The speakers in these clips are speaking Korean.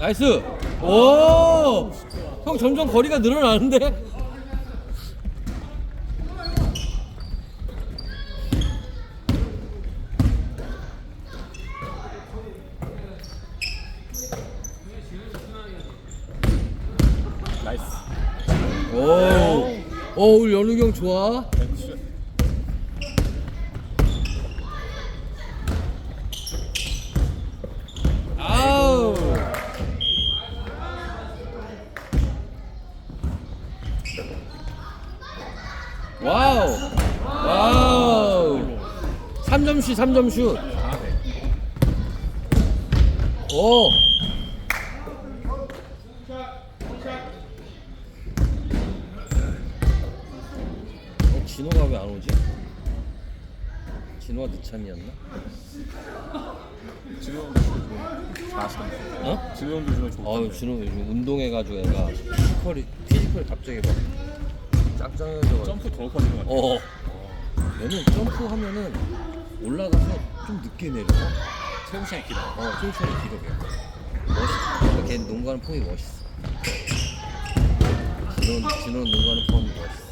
나이스. 오. 형 점점 거리가 늘어나는데? 나이스 오. 오, 우리 연욱이 형 좋아. 벤츠 아우. 와우. 와우. 3점 슛, 3점 슛. 잘하네 오. 어, 진호가 왜 안 오지? 진호가 늦참이었나? 진호 형도 주로 잘하시던데 어? 진호 형도 주로 좋던데 아, 진호 요즘 운동해가지고 애가 피지컬이 피지컬이 갑자기 막 짱짱해져. 점프 더 높아지는 것 같아 어. 얘는 점프하면은 올라가서 좀 늦게 내려. 체중 시간이 길어 어, 천천히 길어 걔. 멋있어. 걔 농구하는 폼이 멋있어. 진호 진호 농구하는 폼이 멋있어.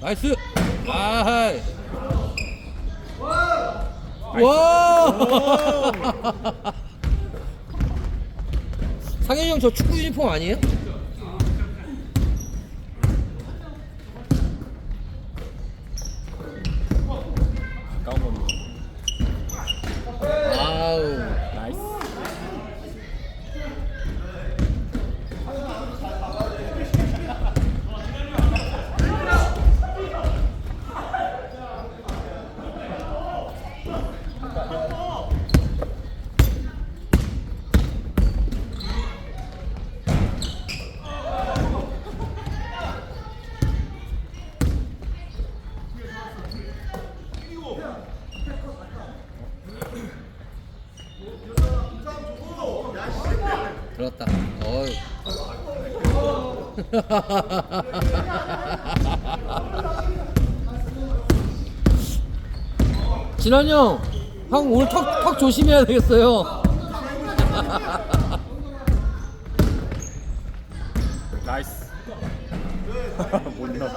나이스. 아하이. 와. 상현이 형 저 축구 유니폼 아니에요? 가까운 건 아우. 나이스 들었다. 어유. 진환이 형, 형 오늘 턱, 턱 조심해야 되겠어요. 나이스 못 넣어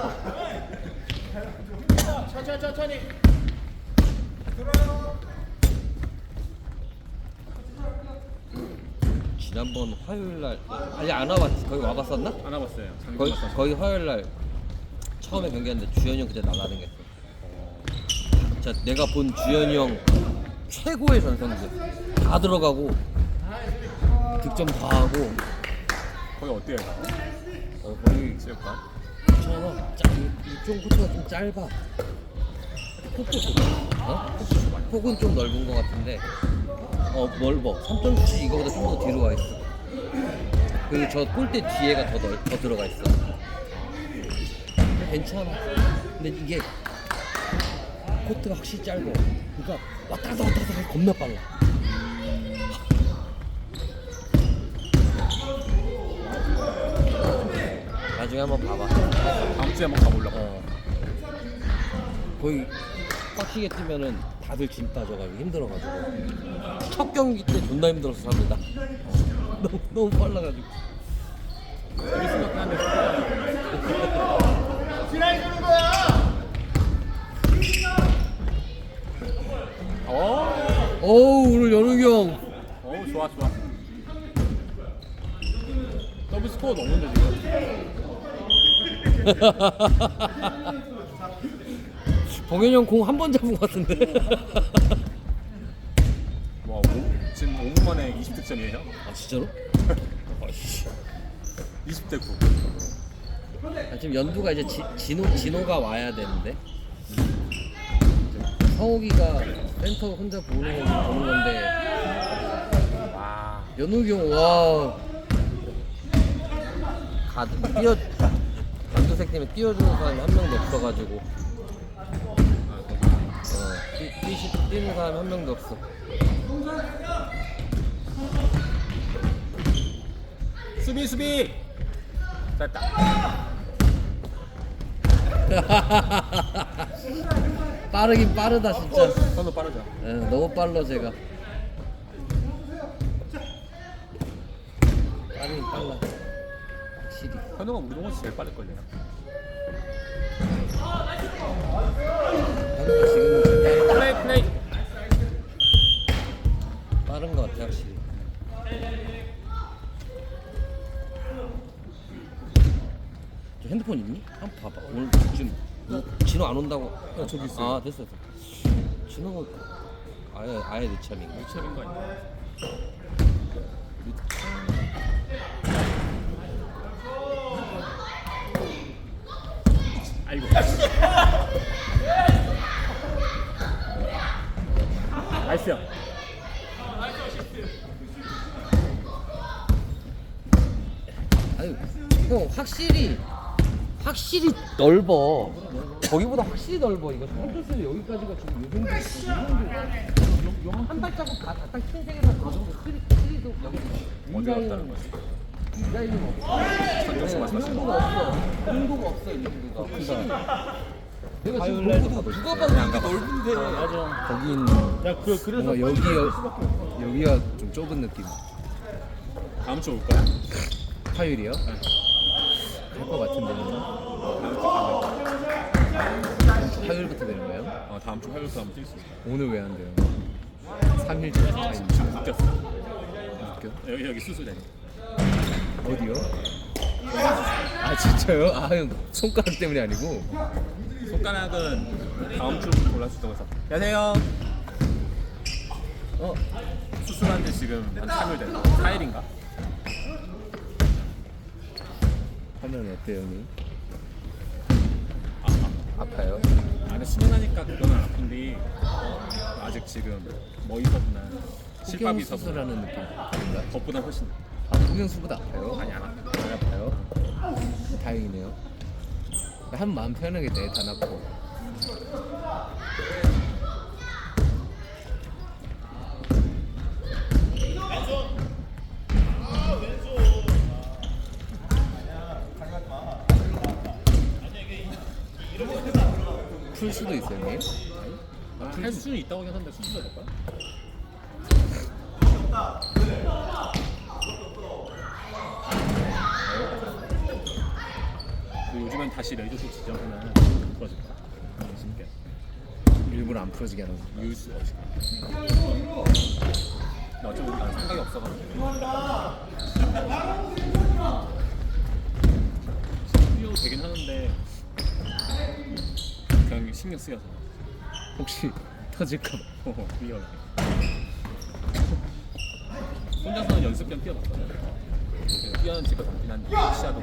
지난번 화요일 날 아직 안 와봤 거기 와봤었나? 안 와봤어요 거의 왔어 거의 화요일 날 처음에 경기했는데 주현이 형 그때 날라는 게. 진짜 내가 본 주현이 형 최고의 전성기 다 들어가고 득점 다 하고 거기 어때요? 어, 거기 체육관. 짜, 이쪽 코트가 좀 짧아. 폭도 좁아. 어? 폭은 좀 넓은 것 같은데, 어, 넓어. 3.7 이거보다 좀 더 뒤로 와 있어. 그리고 저 골대 뒤에가 더, 넓, 더 들어가 있어. 괜찮아. 근데 이게 코트가 확실히 짧아. 그러니까 왔다 갔다 왔다 갔다 겁나 빨라. 나중에 한번 봐봐. 다음 주에 한번 가보려고 어. 거의 빡시게 뛰면은 다들 짐 빠져가지고 힘들어가지고 첫 경기 때 존나 힘들었어 삽니다. 너무 너무 빨라가지고. 어? 어우 오늘 연욱이 형. 어우 좋아 좋아 더블 스코어 넘는데 지금 동현이 형 공 한 번 잡은 것 같은데. 와 오, 지금 5분 만에 20득점이에요 아 진짜로? 아이씨. 20대 9 아, 지금 연두가 이제 지, 진호 진호가 와야 되는데. 성욱이가 센터 혼자 보는 거 보는 건데 와 연욱이 형, 와. 가드, 뛰어, 강도색 때문에 뛰어주는 사람이 한 명도 없어가지고. 어, 뛰, 뛰, 뛰는 사람이 한 명도 없어. 수비 수비. 됐다. 빠르긴 빠르다 진짜. 선도 빠르죠. 예, 너무 빨라 제가. 빠르긴 빨라. 확실히. 현우가 우리 동호씨 제일 빠를 걸요. 빠른 것 같아 확실히. 저 핸드폰 있니? 한번 봐봐. 오늘 지금 너 진호 안 온다고. 어, 저기 있어요. 아 됐어 됐어. 진호가 아예 아예 내 참인가? 미쳐인 거 아니야? 아이고. 나이스야. 아니 형 확실히 확실히 넓어. 거기보다 확실히 넓어. 이거 홈플스 여기까지가 지금 요 정도. 한 발자국 다 다딱 흰색에서 저 정도 크리 크리도 여기 어디 갔다는 거지? 디자인은 없어. 전정수 이 말씀하시는 정도가 없어. 이 정도가 없어 이 정도가. 내가 지금 보고도 누가. 봐도 이게 가봐. 넓은데. 맞아. 거긴 야, 그 그래서 뭔가 여기 여, 여기가 좀 좁은 느낌. 다음 주올 거야? 화요일이요? 갈것 같은데. 화요일부터 되는 거예요? 어, 다음 주 화요일부터 한번 뛸수 있어. 오늘 왜 안 돼요? 3일 전에 지금 묶였어. 웃겨. 여기 여기 수술해. 어디요? 아 진짜요? 아 형 손가락 때문이 아니고 손가락은 다음 주 골라 수 있다고 해서. 안녕하세요. 어 수술한 지 지금 한 3일 됐나? 4일인가? 하면 어때요 형님? 아. 아파요? 아, 근데 수면하니까 그거는 아픈데 아직 지금 뭐 있었나 실밥이 있어서 수술하는 느낌 아닌가? 그것보다 훨씬 아 동영수보다 아파요? 많이 안 아파. 안 아파요? 다행이네요 한 마음 편하겠네 다 낫고 풀 수도 있어요 형님? 아, 할 수는 있다고 하는데 수술해야 될까? 그 요즘엔 다시 레이저쇼 지정하면 부러질 거야. 신기해. 일부러 안 풀어지게 하는 거 수가 없이. 나 어차피 난 생각이 없어가지고. 신경 되긴 하는데 그냥 신경 쓰여서 혹시 터질까봐 어, 위험해. 혼자서는 연습 겸 뛰어봤거든. 뛰어는 지가 담긴 한데 시야도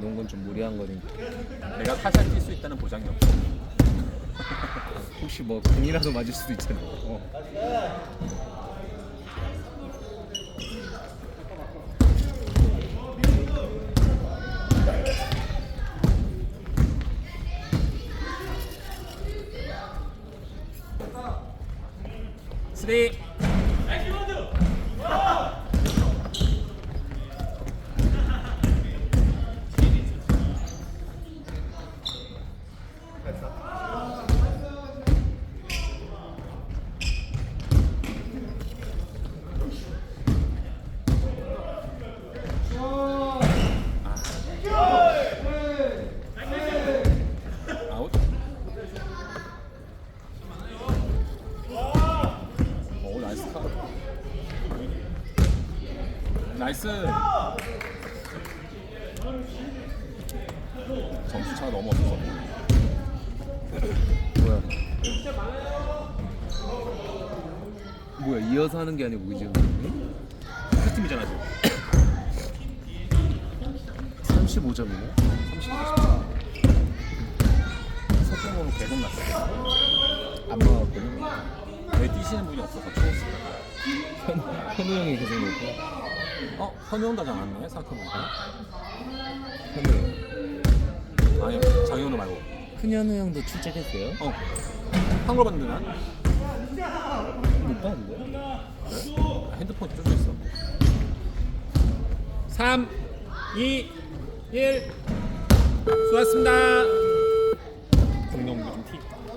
농구는 좀 무리한 거니까 내가 타샷 뛸수 있다는 보장이 없어. 혹시 뭐 공이라도 맞을 수도 있잖아 어. 나이스. 점수 차가 너무 없어. 뭐야 뭐야 이어서 하는 게 아니고 이제 그 팀이잖아 지금. 35점이네 35대 14. 석공으로 계속 났어. 안 막았거든 왜 뛰시는 분이 없어서 추웠어. 현, 현우 형이 계속 놓고 어? 현우 온다지 않았네? 생각해보니까. 현우 아니 장현우 말고. 큰 현우 형도 출첵했어요? 어. 한걸 봤는데 난? 못 봤는데? 아, 핸드폰 쪄져 있어. 3, 2, 1 수고하셨습니다